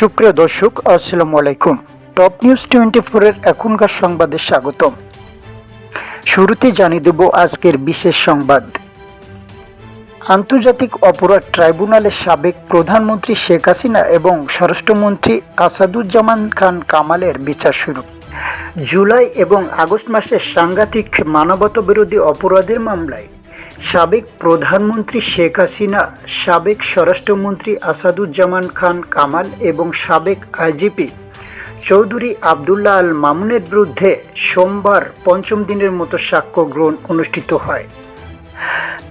সুপ্রিয় দর্শক, আসসালামু আলাইকুম। টপ নিউজ টোয়েন্টি ফোরের এখনকার সংবাদে স্বাগতম। শুরুতে জানিয়ে দেব আজকের বিশেষ সংবাদ। আন্তর্জাতিক অপরাধ ট্রাইব্যুনালের সাবেক প্রধানমন্ত্রী শেখ হাসিনা এবং স্বরাষ্ট্রমন্ত্রী আসাদুজ্জামান খান কামালের বিচার শুরু। জুলাই এবং আগস্ট মাসে সাংঘাতিক মানবতাবিরোধী অপরাধের মামলায় সাবেক প্রধানমন্ত্রী শেখ হাসিনা, সাবেক স্বরাষ্ট্রমন্ত্রী আসাদুজ্জামান খান কামাল এবং সাবেক আইজিপি চৌধুরী আবদুল্লাহ আল মামুনের বিরুদ্ধে সোমবার পঞ্চম দিনের মতো সাক্ষ্য গ্রহণ অনুষ্ঠিত হয়।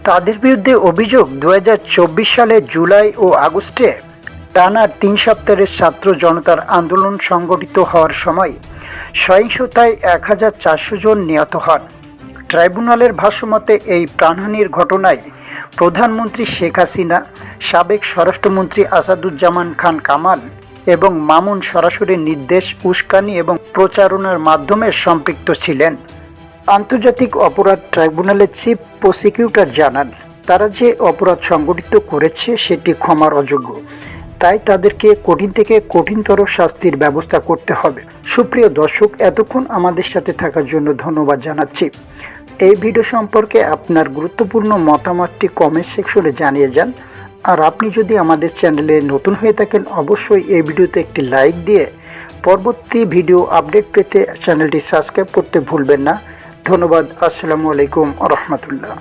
তাদের বিরুদ্ধে অভিযোগ দু হাজার চব্বিশ সালে জুলাই ও আগস্টে টানা তিন সপ্তাহের ছাত্র জনতার আন্দোলন সংগঠিত হওয়ার সময় সহিংসতায় এক হাজার চারশো জন নিহত হন। ট্রাইব্যুনালের ভাষ্যমতে এই প্রাণহানির ঘটনায় প্রধানমন্ত্রী শেখ হাসিনা, সাবেক স্বরাষ্ট্রমন্ত্রী আসাদুজ্জামান খান কামাল এবং মামুন সরাসরি নির্দেশ, উস্কানি এবং প্রচারণার মাধ্যমে সম্পৃক্ত ছিলেন। আন্তর্জাতিক অপরাধ ট্রাইব্যুনালের চিফ প্রসিকিউটর জানান, তারা যে অপরাধ সংগঠিত করেছে সেটি ক্ষমার অযোগ্য। তাই তাদেরকে কঠিন থেকে কঠিনতর শাস্তির ব্যবস্থা করতে হবে। সুপ্রিয় দর্শক, এতক্ষণ আমাদের সাথে থাকার জন্য ধন্যবাদ জানাচ্ছি। এই ভিডিও সম্পর্কে আপনার গুরুত্বপূর্ণ মতামতটি কমেন্ট সেকশনে জানিয়ে যান। আর আপনি যদি আমাদের চ্যানেলে নতুন হয়ে থাকেন, অবশ্যই এই ভিডিওতে একটি লাইক দিয়ে পরবর্তী ভিডিও আপডেট পেতে চ্যানেলটি সাবস্ক্রাইব করতে ভুলবেন না। ধন্যবাদ। আসসালামু আলাইকুম রহমতুল্লাহ।